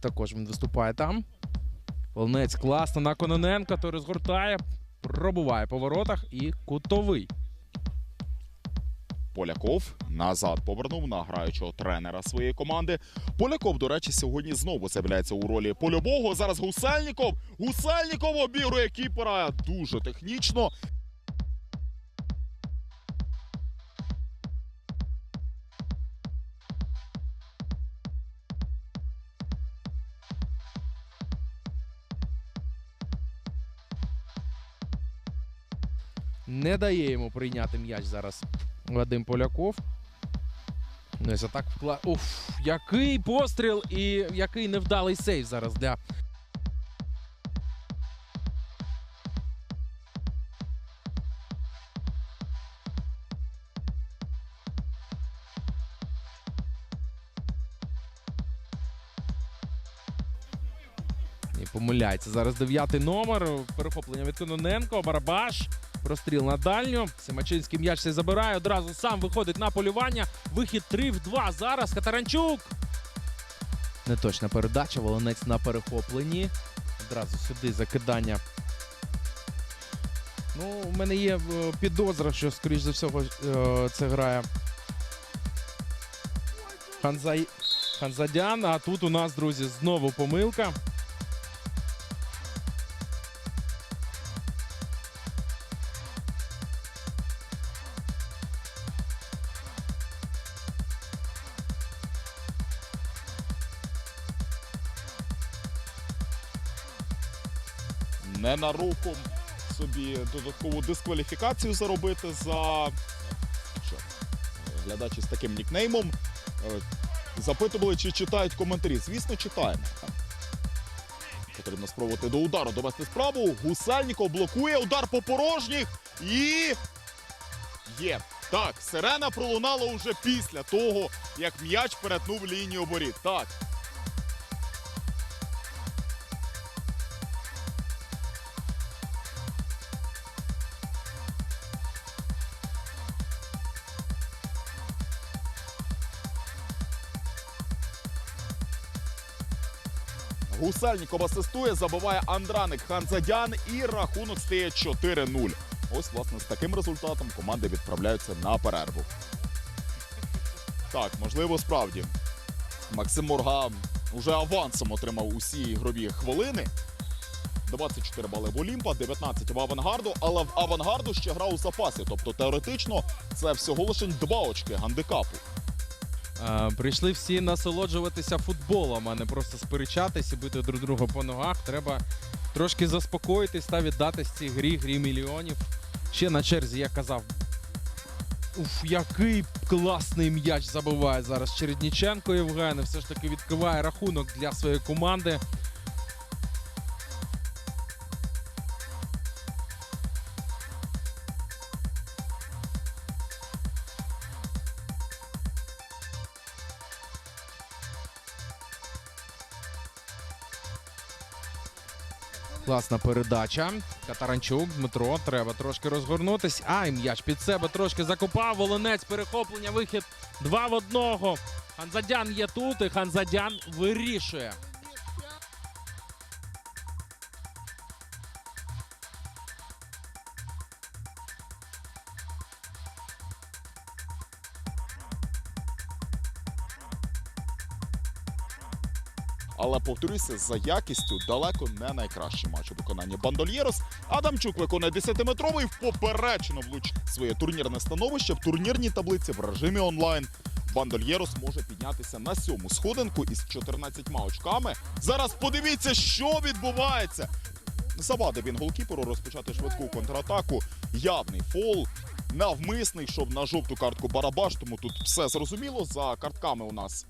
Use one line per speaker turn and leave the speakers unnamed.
Також він виступає там. Волнець класно на Кононенка, той розгортає, пробуває по воротах і кутовий.
Поляков назад повернув на граючого тренера своєї команди. Поляков, до речі, сьогодні знову з'являється у ролі польового. Зараз Гусельніков. Гусельніков обірує кіпера дуже технічно.
Не дає йому прийняти м'яч зараз Вадим Поляков. Ну, ось так вкла... Уф, який постріл і який невдалий сейв зараз для І помиляється. Зараз дев'ятий номер. Перехоплення від Кононенко. Барабаш. Простріл на дальню. Семачинський м'яч цей забирає. Одразу сам виходить на полювання. Вихід 3 в 2. Зараз Катаранчук. Неточна передача. Волонець на перехопленні. Одразу сюди закидання. Ну, у мене є е, підозра, що, скоріш за всього, е, це грає Ханзай... Ханзадян. А тут у нас, друзі, знову помилка.
Не на руку собі додаткову дискваліфікацію заробити за що? глядачі з таким нікнеймом. е, Запитували, чи читають коментарі. Звісно, читаємо. Потрібно спробувати до удару довести справу. Гусельніков блокує удар по порожніх і є. Так, сирена пролунала уже після того, як м'яч перетнув лінію оборіт. Так. Гусельніков асистує, забиває Андраник Ханзадян і рахунок стає 4-0. Ось, власне, з таким результатом команди відправляються на перерву. Так, можливо, справді. Максим Морга вже авансом отримав усі ігрові хвилини. 24 бали в Олімпа, 19 в авангарду, але в авангарду ще грав у запасі. Тобто теоретично це всього лише два очки гандикапу.
Е, Прийшли всі насолоджуватися футболом, а не просто сперечатись і бити друг друга по ногах. Треба трошки заспокоїтись та віддатись цій грі, грі мільйонів. Ще на черзі я казав. Уф, який класний м'яч забиває зараз Чередніченко Євген. Все ж таки відкриває рахунок для своєї команди. Класна передача. Катаранчук, Дмитро, треба трошки розгорнутись. Ай, м'яч під себе трошки закопав. Волонець, перехоплення, вихід. Два в одного. Ханзадян є тут, і Ханзадян вирішує.
Але повторюся, за якістю далеко не найкращий матч у виконанні Бандольєрос. Адамчук виконує 10-метровий в поперечину влуч своє турнірне становище в турнірній таблиці в режимі онлайн. Бандольєрос може піднятися на сьому сходинку із 14 очками. Зараз подивіться, що відбувається. Завадив він голкіперу розпочати швидку контратаку. Явний фол. Навмисний йшов на жовту картку Барабаш, тому тут все зрозуміло. За картками у нас